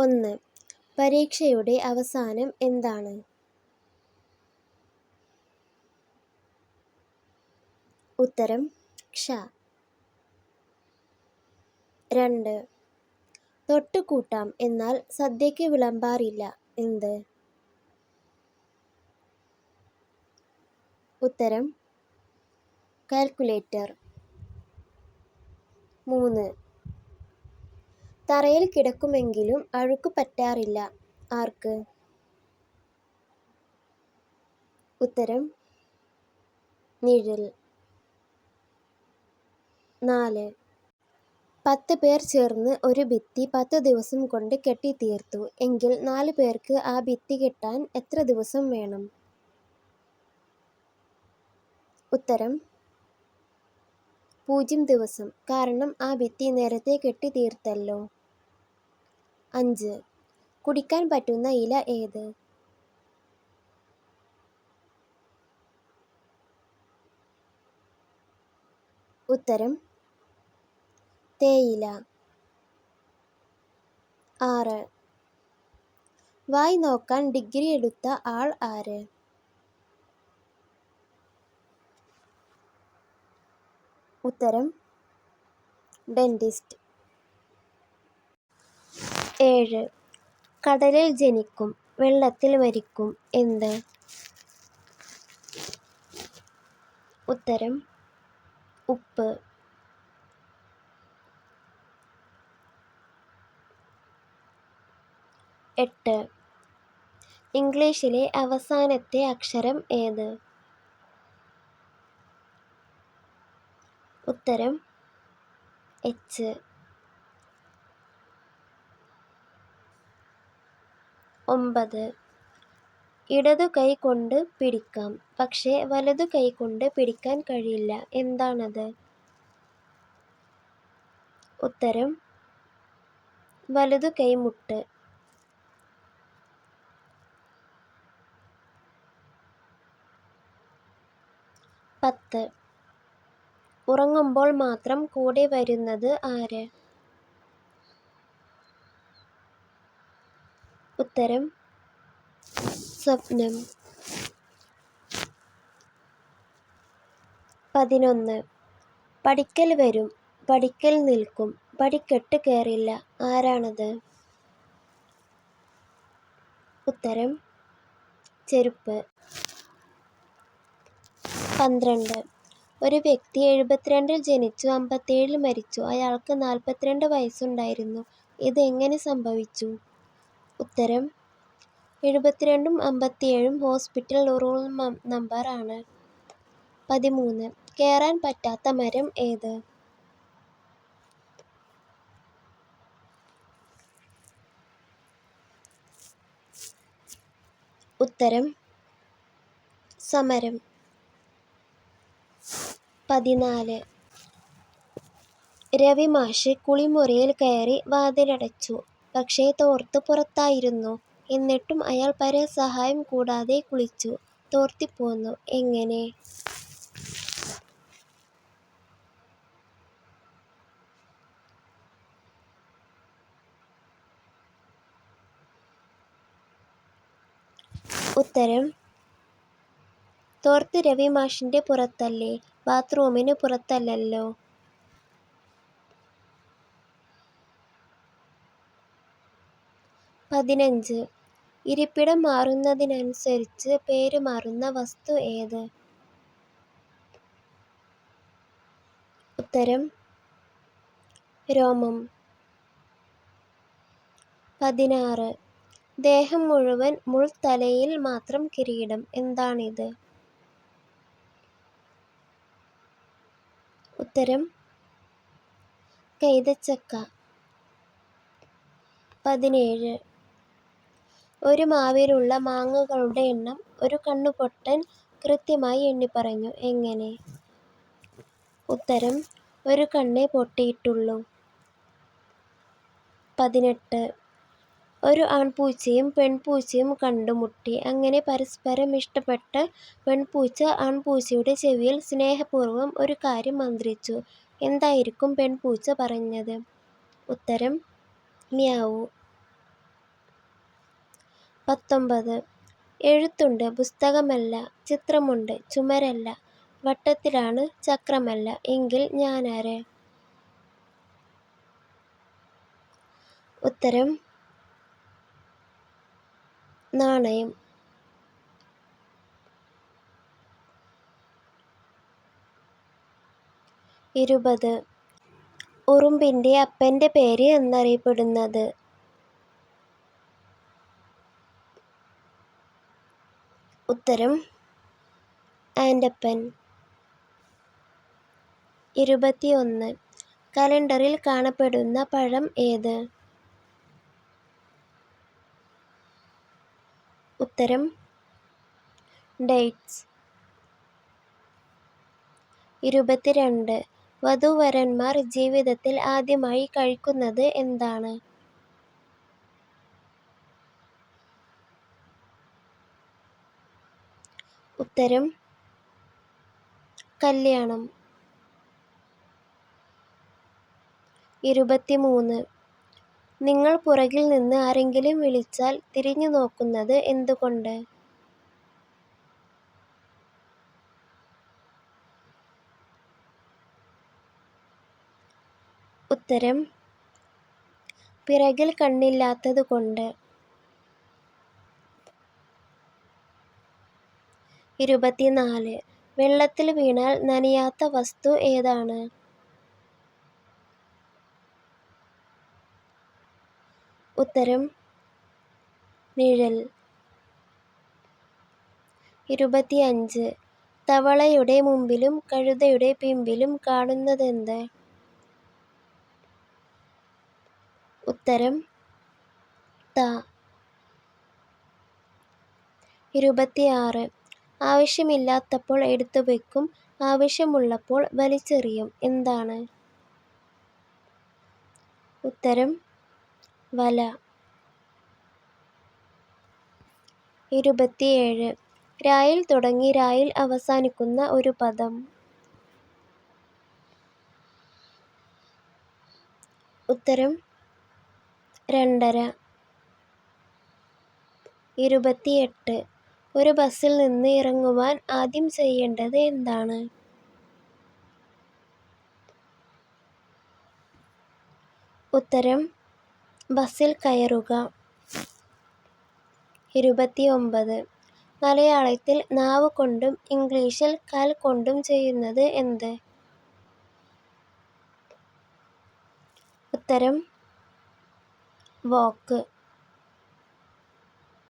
ഒന്ന്. പരീക്ഷയുടെ അവസാനം എന്താണ്? ഉത്തരം ക്ഷ. രണ്ട്. തൊട്ടുകൂട്ടാം. എന്നാൽ സദ്യയ്ക്ക് വിളമ്പാറില്ല. എന്ത്? ഉത്തരം കാൽക്കുലേറ്റർ. മൂന്ന്. തറയിൽ കിടക്കുമെങ്കിലും അഴുക്ക് പറ്റാറില്ല. ആർക്ക്? ഉത്തരം നിഴൽ. നാല്. പത്ത് പേർ ചേർന്ന് ഒരു ഭിത്തി പത്ത് ദിവസം കൊണ്ട് കെട്ടിത്തീർത്തു. എങ്കിൽ നാല് പേർക്ക് ആ ഭിത്തി കെട്ടാൻ എത്ര ദിവസം വേണം? ഉത്തരം പൂജ്യം ദിവസം. കാരണം ആ ഭിത്തി നേരത്തെ കെട്ടിത്തീർത്തല്ലോ. അഞ്ച്. കുടിക്കാൻ പറ്റുന്ന ഇല ഏത്? ഉത്തരം തേയില. ആറ്. വായി നോക്കാൻ ഡിഗ്രി എടുത്ത ആൾ ആര്? ഉത്തരം ഡെന്റിസ്റ്റ്. ഏഴ്. കടലിൽ ജനിക്കും വെള്ളത്തിൽ മരിക്കും എന്ത്? ഉത്തരം ഉപ്പ്. എട്ട്. ഇംഗ്ലീഷിലെ അവസാനത്തെ അക്ഷരം ഏത്? ഉത്തരം എച്ച്. ഒമ്പത്. ഇടതു കൈ കൊണ്ട് പിടിക്കാം. പക്ഷേ വലതു കൈ കൊണ്ട് പിടിക്കാൻ കഴിയില്ല. എന്താണത്? ഉത്തരം വലതു കൈമുട്ട് പത്ത്. ഉറങ്ങുമ്പോൾ മാത്രം കൂടെ വരുന്നത് ആര്? ഉത്തരം സ്വപ്നം. പതിനൊന്ന്. പഠിക്കൽ വരും പഠിക്കൽ നിൽക്കും പടിക്കെട്ട് കയറില്ല ആരാണത്? ഉത്തരം ചെരുപ്പ്. പന്ത്രണ്ട്. ഒരു വ്യക്തി എഴുപത്തിരണ്ടിൽ ജനിച്ചു അമ്പത്തേഴിൽ മരിച്ചു. അയാൾക്ക് നാൽപ്പത്തിരണ്ട് വയസ്സുണ്ടായിരുന്നു. ഇതെങ്ങനെ സംഭവിച്ചു? ഉത്തരം. എഴുപത്തിരണ്ടും അമ്പത്തിയേഴും ഹോസ്പിറ്റൽ റൂൾ നമ്പർ ആണ്. പതിമൂന്ന്. കയറാൻ പറ്റാത്ത മരം ഏത്? ഉത്തരം. സമരം. പതിനാല്. രവി മാഷ് കുളിമുറിയിൽ കയറി വാതിലടച്ചു. പക്ഷേ തോർത്ത് പുറത്തായിരുന്നു. എന്നിട്ടും അയാൾ പരസഹായം കൂടാതെ കുളിച്ചു. തോർത്തിപ്പോന്നു. എങ്ങനെ? ഉത്തരം. തോർത്ത് രവി മാഷിന്റെ പുറത്തല്ലേ? ബാത്റൂമിന് പുറത്തല്ലല്ലോ. പതിനഞ്ച്. ഇരിപ്പിടം മാറുന്നതിനനുസരിച്ച് പേര് മാറുന്ന വസ്തു ഏത്? ഉത്തരം രോമം. പതിനാറ്. ദേഹം മുഴുവൻ മുൾ തലയിൽ മാത്രം കിരീടം. എന്താണിത്? ഉത്തരം കൈതച്ചക്ക. പതിനേഴ്. ഒരു മാവിലുള്ള മാങ്ങകളുടെ എണ്ണം ഒരു കണ്ണുപൊട്ടൻ കൃത്യമായി എണ്ണി പറഞ്ഞു എങ്ങനെ? ഉത്തരം ഒരു കണ്ണേ പൊട്ടിയിട്ടുള്ളൂ. പതിനെട്ട്. ഒരു ആൺപൂച്ചയും പെൺപൂച്ചയും കണ്ടുമുട്ടി. അങ്ങനെ പരസ്പരം ഇഷ്ടപ്പെട്ട പെൺപൂച്ച ആൺപൂച്ചയുടെ ചെവിയിൽ സ്നേഹപൂർവം ഒരു കാര്യം മന്ത്രിച്ചു. എന്തായിരിക്കും പെൺപൂച്ച പറഞ്ഞത്? ഉത്തരം മ്യാവൂ. പത്തൊമ്പത്. എഴുത്തുണ്ട് പുസ്തകമല്ല ചിത്രമുണ്ട് ചുമരല്ല വട്ടത്തിലാണ് ചക്രമല്ല എങ്കിൽ ഞാനാര്? ഉത്തരം നാണയം. ഇരുപത്. ഉറുമ്പിന്റെ അപ്പന്റെ പേര് എന്നറിയപ്പെടുന്നത് ഉത്തരം. ആൻഡപ്പൻ. ഇരുപത്തിയൊന്ന്. കലണ്ടറിൽ കാണപ്പെടുന്ന പഴം ഏത്? ഉത്തരം. ഡേറ്റ്സ്. ഇരുപത്തിരണ്ട്. വധൂവരന്മാർ ജീവിതത്തിൽ ആദ്യമായി കഴിക്കുന്നത് എന്താണ്? ഉത്തരം കല്യാണം. ഇരുപത്തിമൂന്ന്. നിങ്ങൾ പുറകിൽ നിന്ന് ആരെങ്കിലും വിളിച്ചാൽ തിരിഞ്ഞു നോക്കുന്നത് എന്തുകൊണ്ട്? ഉത്തരം പിറകിൽ കണ്ണില്ലാത്തതുകൊണ്ട്. ഇരുപത്തിനാല്. വെള്ളത്തിൽ വീണാൽ നനയാത്ത വസ്തു ഏതാണ്? ഉത്തരം നിഴൽ. ഇരുപത്തിയഞ്ച്. തവളയുടെ മുമ്പിലും കഴുതയുടെ പിമ്പിലും കാണുന്നതെന്ത്? ഉത്തരം ത. ഇരുപത്തിയാറ്. ആവശ്യമില്ലാത്തപ്പോൾ എടുത്തു വയ്ക്കും ആവശ്യമുള്ളപ്പോൾ വലിച്ചെറിയും. എന്താണ്? ഉത്തരം വല. ഇരുപത്തിയേഴ്. രായിൽ തുടങ്ങി രായിൽ അവസാനിക്കുന്ന ഒരു പദം. ഉത്തരം രണ്ടര. ഇരുപത്തിയെട്ട്. ഒരു ബസ്സിൽ നിന്ന് ഇറങ്ങുവാൻ ആദ്യം ചെയ്യേണ്ടത് എന്താണ്? ഉത്തരം ബസ്സിൽ കയറുക. ഇരുപത്തിയൊമ്പത്. മലയാളത്തിൽ നാവ് കൊണ്ടും ഇംഗ്ലീഷിൽ കാൽ കൊണ്ടും ചെയ്യുന്നത് എന്ത്? ഉത്തരം വാക്ക്.